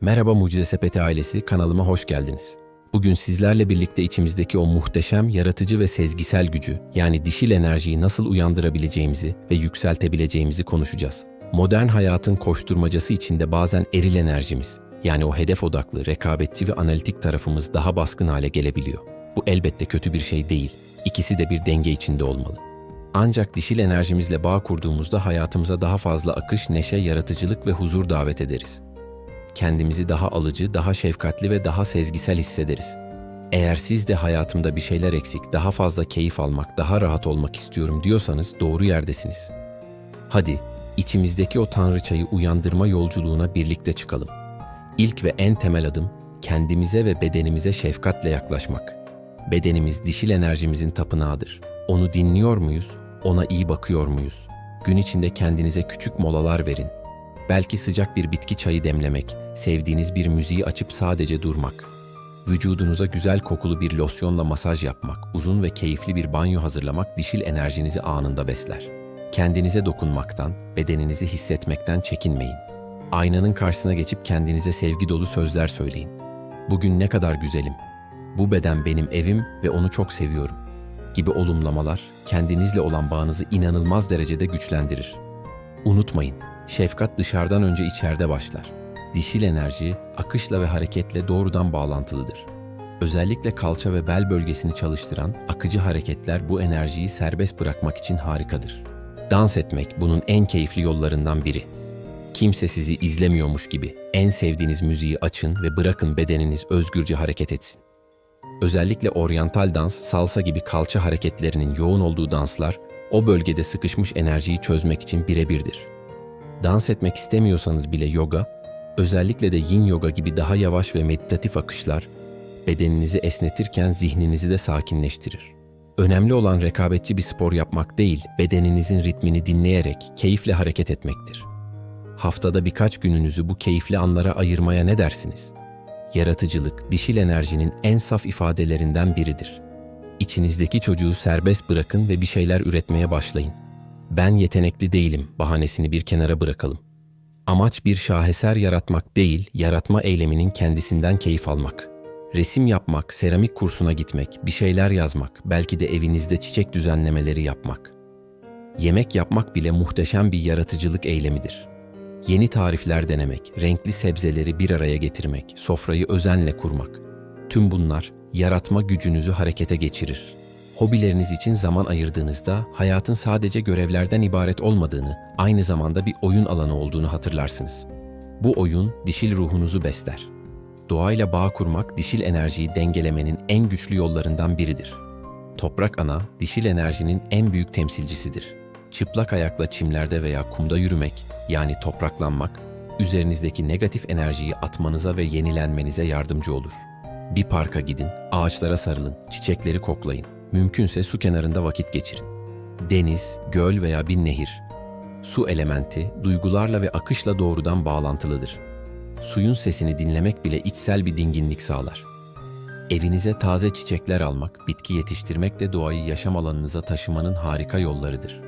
Merhaba Mucize Sepeti ailesi, kanalıma hoş geldiniz. Bugün sizlerle birlikte içimizdeki o muhteşem, yaratıcı ve sezgisel gücü, yani dişil enerjiyi nasıl uyandırabileceğimizi ve yükseltebileceğimizi konuşacağız. Modern hayatın koşturmacası içinde bazen eril enerjimiz, yani o hedef odaklı, rekabetçi ve analitik tarafımız daha baskın hale gelebiliyor. Bu elbette kötü bir şey değil. İkisi de bir denge içinde olmalı. Ancak dişil enerjimizle bağ kurduğumuzda hayatımıza daha fazla akış, neşe, yaratıcılık ve huzur davet ederiz kendimizi daha alıcı, daha şefkatli ve daha sezgisel hissederiz. Eğer siz de hayatımda bir şeyler eksik, daha fazla keyif almak, daha rahat olmak istiyorum diyorsanız doğru yerdesiniz. Hadi içimizdeki o tanrıçayı uyandırma yolculuğuna birlikte çıkalım. İlk ve en temel adım kendimize ve bedenimize şefkatle yaklaşmak. Bedenimiz dişil enerjimizin tapınağıdır. Onu dinliyor muyuz? Ona iyi bakıyor muyuz? Gün içinde kendinize küçük molalar verin. Belki sıcak bir bitki çayı demlemek, sevdiğiniz bir müziği açıp sadece durmak. Vücudunuza güzel kokulu bir losyonla masaj yapmak, uzun ve keyifli bir banyo hazırlamak dişil enerjinizi anında besler. Kendinize dokunmaktan, bedeninizi hissetmekten çekinmeyin. Aynanın karşısına geçip kendinize sevgi dolu sözler söyleyin. Bugün ne kadar güzelim. Bu beden benim evim ve onu çok seviyorum. Gibi olumlamalar kendinizle olan bağınızı inanılmaz derecede güçlendirir. Unutmayın, şefkat dışarıdan önce içeride başlar. Dişil enerji akışla ve hareketle doğrudan bağlantılıdır. Özellikle kalça ve bel bölgesini çalıştıran akıcı hareketler bu enerjiyi serbest bırakmak için harikadır. Dans etmek bunun en keyifli yollarından biri. Kimse sizi izlemiyormuş gibi en sevdiğiniz müziği açın ve bırakın bedeniniz özgürce hareket etsin. Özellikle oryantal dans, salsa gibi kalça hareketlerinin yoğun olduğu danslar o bölgede sıkışmış enerjiyi çözmek için birebirdir. Dans etmek istemiyorsanız bile yoga, özellikle de yin yoga gibi daha yavaş ve meditatif akışlar bedeninizi esnetirken zihninizi de sakinleştirir. Önemli olan rekabetçi bir spor yapmak değil, bedeninizin ritmini dinleyerek keyifle hareket etmektir. Haftada birkaç gününüzü bu keyifli anlara ayırmaya ne dersiniz? Yaratıcılık, dişil enerjinin en saf ifadelerinden biridir. İçinizdeki çocuğu serbest bırakın ve bir şeyler üretmeye başlayın. Ben yetenekli değilim bahanesini bir kenara bırakalım. Amaç bir şaheser yaratmak değil, yaratma eyleminin kendisinden keyif almak. Resim yapmak, seramik kursuna gitmek, bir şeyler yazmak, belki de evinizde çiçek düzenlemeleri yapmak. Yemek yapmak bile muhteşem bir yaratıcılık eylemidir. Yeni tarifler denemek, renkli sebzeleri bir araya getirmek, sofrayı özenle kurmak. Tüm bunlar yaratma gücünüzü harekete geçirir. Hobileriniz için zaman ayırdığınızda hayatın sadece görevlerden ibaret olmadığını, aynı zamanda bir oyun alanı olduğunu hatırlarsınız. Bu oyun dişil ruhunuzu besler. Doğayla bağ kurmak dişil enerjiyi dengelemenin en güçlü yollarından biridir. Toprak ana, dişil enerjinin en büyük temsilcisidir. Çıplak ayakla çimlerde veya kumda yürümek, yani topraklanmak, üzerinizdeki negatif enerjiyi atmanıza ve yenilenmenize yardımcı olur. Bir parka gidin, ağaçlara sarılın, çiçekleri koklayın. Mümkünse su kenarında vakit geçirin. Deniz, göl veya bir nehir. Su elementi duygularla ve akışla doğrudan bağlantılıdır. Suyun sesini dinlemek bile içsel bir dinginlik sağlar. Evinize taze çiçekler almak, bitki yetiştirmek de doğayı yaşam alanınıza taşımanın harika yollarıdır.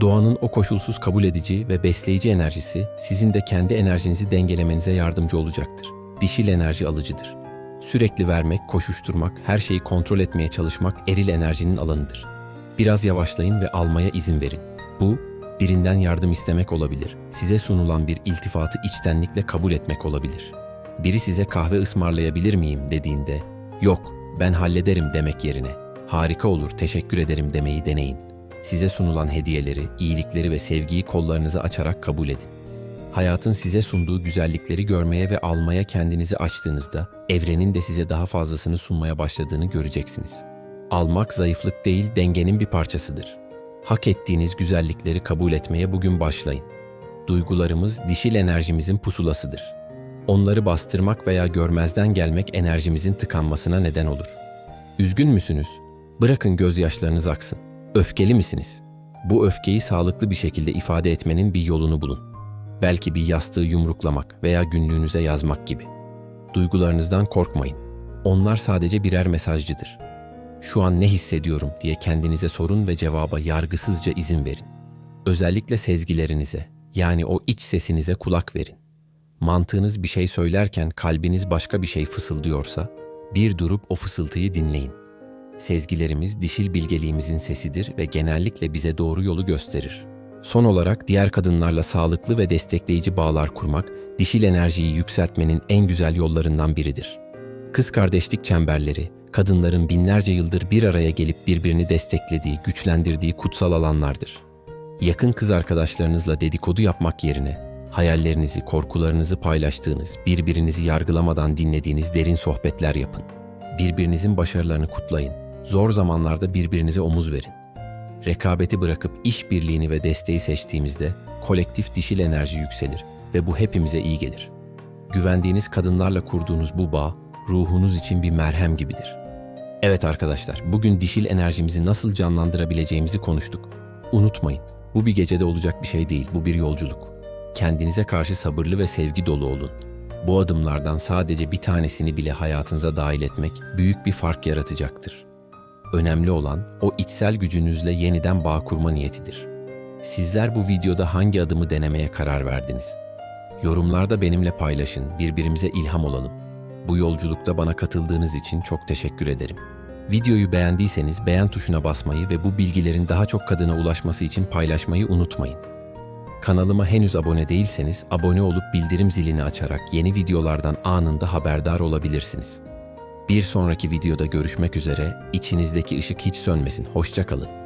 Doğanın o koşulsuz kabul edici ve besleyici enerjisi sizin de kendi enerjinizi dengelemenize yardımcı olacaktır. Dişil enerji alıcıdır. Sürekli vermek, koşuşturmak, her şeyi kontrol etmeye çalışmak eril enerjinin alanıdır. Biraz yavaşlayın ve almaya izin verin. Bu, birinden yardım istemek olabilir. Size sunulan bir iltifatı içtenlikle kabul etmek olabilir. Biri size kahve ısmarlayabilir miyim dediğinde, yok ben hallederim demek yerine, harika olur teşekkür ederim demeyi deneyin. Size sunulan hediyeleri, iyilikleri ve sevgiyi kollarınızı açarak kabul edin. Hayatın size sunduğu güzellikleri görmeye ve almaya kendinizi açtığınızda evrenin de size daha fazlasını sunmaya başladığını göreceksiniz. Almak zayıflık değil, dengenin bir parçasıdır. Hak ettiğiniz güzellikleri kabul etmeye bugün başlayın. Duygularımız dişil enerjimizin pusulasıdır. Onları bastırmak veya görmezden gelmek enerjimizin tıkanmasına neden olur. Üzgün müsünüz? Bırakın gözyaşlarınız aksın. Öfkeli misiniz? Bu öfkeyi sağlıklı bir şekilde ifade etmenin bir yolunu bulun. Belki bir yastığı yumruklamak veya günlüğünüze yazmak gibi. Duygularınızdan korkmayın. Onlar sadece birer mesajcıdır. Şu an ne hissediyorum diye kendinize sorun ve cevaba yargısızca izin verin. Özellikle sezgilerinize, yani o iç sesinize kulak verin. Mantığınız bir şey söylerken kalbiniz başka bir şey fısıldıyorsa, bir durup o fısıltıyı dinleyin. Sezgilerimiz dişil bilgeliğimizin sesidir ve genellikle bize doğru yolu gösterir. Son olarak diğer kadınlarla sağlıklı ve destekleyici bağlar kurmak, dişil enerjiyi yükseltmenin en güzel yollarından biridir. Kız kardeşlik çemberleri, kadınların binlerce yıldır bir araya gelip birbirini desteklediği, güçlendirdiği kutsal alanlardır. Yakın kız arkadaşlarınızla dedikodu yapmak yerine, hayallerinizi, korkularınızı paylaştığınız, birbirinizi yargılamadan dinlediğiniz derin sohbetler yapın. Birbirinizin başarılarını kutlayın. Zor zamanlarda birbirinize omuz verin. Rekabeti bırakıp işbirliğini ve desteği seçtiğimizde kolektif dişil enerji yükselir ve bu hepimize iyi gelir. Güvendiğiniz kadınlarla kurduğunuz bu bağ ruhunuz için bir merhem gibidir. Evet arkadaşlar, bugün dişil enerjimizi nasıl canlandırabileceğimizi konuştuk. Unutmayın, bu bir gecede olacak bir şey değil, bu bir yolculuk. Kendinize karşı sabırlı ve sevgi dolu olun. Bu adımlardan sadece bir tanesini bile hayatınıza dahil etmek büyük bir fark yaratacaktır. Önemli olan o içsel gücünüzle yeniden bağ kurma niyetidir. Sizler bu videoda hangi adımı denemeye karar verdiniz? Yorumlarda benimle paylaşın, birbirimize ilham olalım. Bu yolculukta bana katıldığınız için çok teşekkür ederim. Videoyu beğendiyseniz beğen tuşuna basmayı ve bu bilgilerin daha çok kadına ulaşması için paylaşmayı unutmayın. Kanalıma henüz abone değilseniz abone olup bildirim zilini açarak yeni videolardan anında haberdar olabilirsiniz. Bir sonraki videoda görüşmek üzere, içinizdeki ışık hiç sönmesin, hoşça kalın.